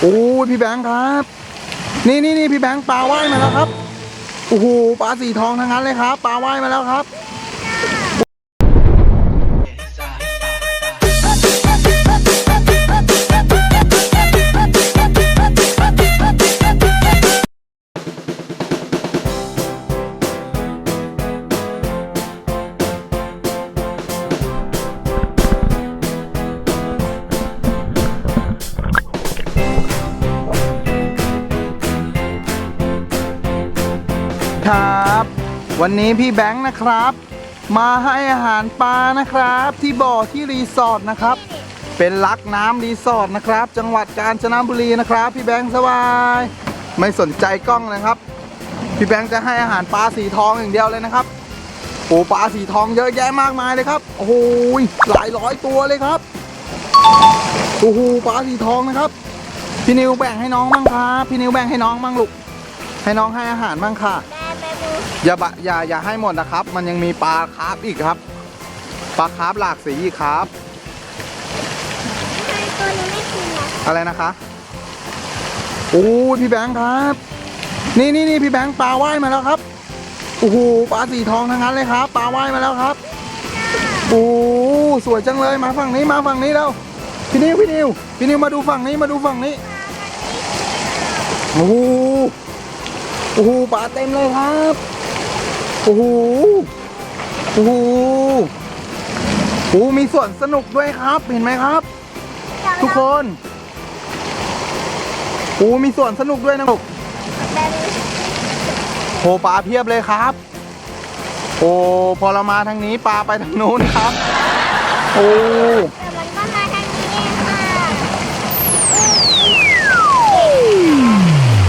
โอ้พี่แบงค์ครับ นี่นี่นี่พี่แบงค์ปลาว่ายมาแล้วครับโอ้โหปลาสีทองทั้งนั้นเลยครับ ปลาว่ายมาแล้วครับ ครับ วันนี้พี่แบงค์นะครับ มาให้อาหารปลานะครับ ที่บ่อที่รีสอร์ทนะครับ เป็นลักน้ำรีสอร์ทนะครับ จังหวัดกาญจนบุรีนะครับ พี่แบงค์สบาย ไม่สนใจกล้องนะครับ พี่แบงค์จะให้อาหารปลาสีทองอย่างเดียวเลยนะครับโอ้ปลาสีทองเยอะแยะมากมายเลยครับโอ้โหหลายร้อยตัวเลยครับโอ้โหปลาสีทองนะครับ พี่นิวแบ่งให้น้องบ้างครับ พี่นิวแบ่งให้น้องบ้างลูกให้น้องให้อาหารบ้างค่ะ อย่าบะอย่าอย่าให้หมดนะครับ มันยังมีปลาคาร์ฟอีกครับ ปลาคาร์ฟหลากสีอีกครับ ตัวนี้ไม่กินนะอะไรนะคะโอ้ยพี่แบงค์ครับ นี่นี่นี่พี่แบงค์ปลาว่ายมาแล้วครับโอ้โหปลาสีทองทั้งนั้นเลยครับปลาว่ายมาแล้วครับโอ้สวยจังเลยมาฝั่งนี้มาฝั่งนี้แล้วพี่นิวพี่นิวพี่นิวมาดูฝั่งนี้มาดูฝั่งนี้โอ้ โอ้โหปลาเต็มเลยครับโอ้โหโอ้โหโอ้โหมีสวนสนุกด้วยครับเห็นไหมครับ ทุกคนโอ้มีสวนสนุกด้วยนะลูกโหปลาเพียบเลยครับ โอ้พอเรามาทางนี้ปลาไปทางนู้นครับโอ้แต่มันก็มาทางนี้เองค่ะ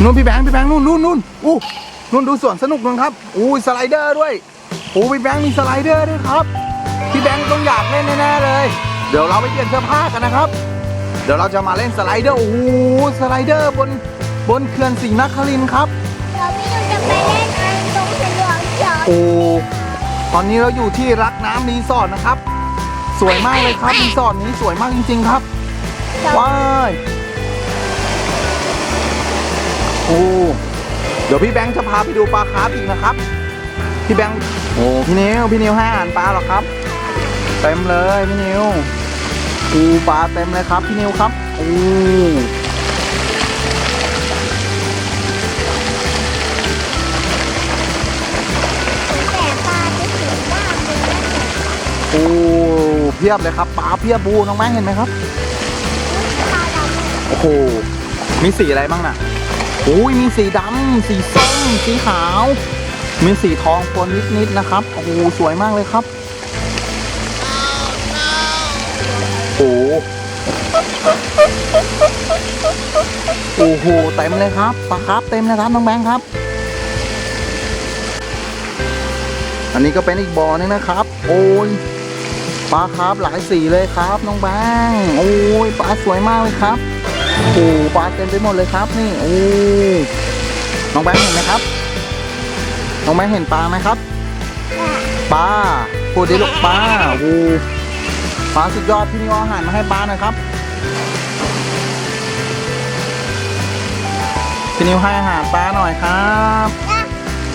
นู่นพี่แบงค์พี่แบงค์นู่นนู่นนู่นอู้นู่นดูสวนสนุกนู่นครับอู้สไลเดอร์ด้วยโอ้พี่แบงค์มีสไลเดอร์ด้วยครับพี่แบงค์ต้องอยากเล่นแน่ๆเลย เดี๋ยวเราไปเปลี่ยนเสื้อผ้ากันนะครับ เดี๋ยวเราจะมาเล่นสไลเดอร์โอ้โหสไลเดอร์บนบนเขื่อนศรีนครินทร์ครับเราพี่นุ่นจะไปเล่นอันตรงสวนหลวงเขียวโอ้ตอนนี้เราอยู่ที่รักน้ำรีสอร์ทนะครับ สวยมากเลยครับรีสอร์ทนี้สวยมากจริง ๆ ครับว้าย โอ้เดี๋ยวพี่แบงค์จะพาไปดูปลาคาร์ฟอีกนะครับ พี่แบงค์โอ้พี่นิวพี่นิวให้อาหารปลาหรอครับ เต็มเลยพี่นิวปูปลาเต็มเลยครับพี่นิวครับโอ้แต่ปลาจะสวยมากเลยนะโอ้เพียบเลยครับปลาเพียบบูน้องแม่เห็นไหมครับโอ้โหมีสีอะไรบ้างน่ะ โอ้ยมีสีดำสีส้มสีขาว มีสีทองปนนิดๆนะครับโอ้โหสวยมากเลยครับโอ้โหโอ้โหเต็มเลยครับปลาครับเต็มเลยครับน้องแบงค์ครับ อันนี้ก็เป็นอีกบ่อนึงนะครับ โอ้ยปลาครับหลายสีเลยครับน้องแบงค์โอ้ยปลาสวยมากเลยครับ โอ้โหปลาเต็มไปหมดเลยครับนี่โอ้น้องแบงค์เห็นไหมครับ น้องแบงค์เห็นปลาไหมครับปลาพูดดิลูกปลาโอ้โหปลาสุดยอดพี่นิวเอาอาหารมาให้ปลาหน่อยครับพี่นิวให้อาหารปลาหน่อยครับ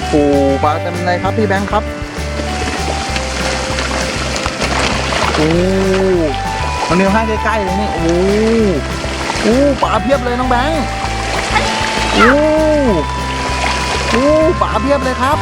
โอ้ปลาเต็มเลยครับพี่แบงค์ครับโอ้น้องนิวให้ใกล้ๆเลยนี่โอ้โอ้ปลาเพียบเลยน้องแบงค์โอ้โอ้ปลาเพียบเลยครับ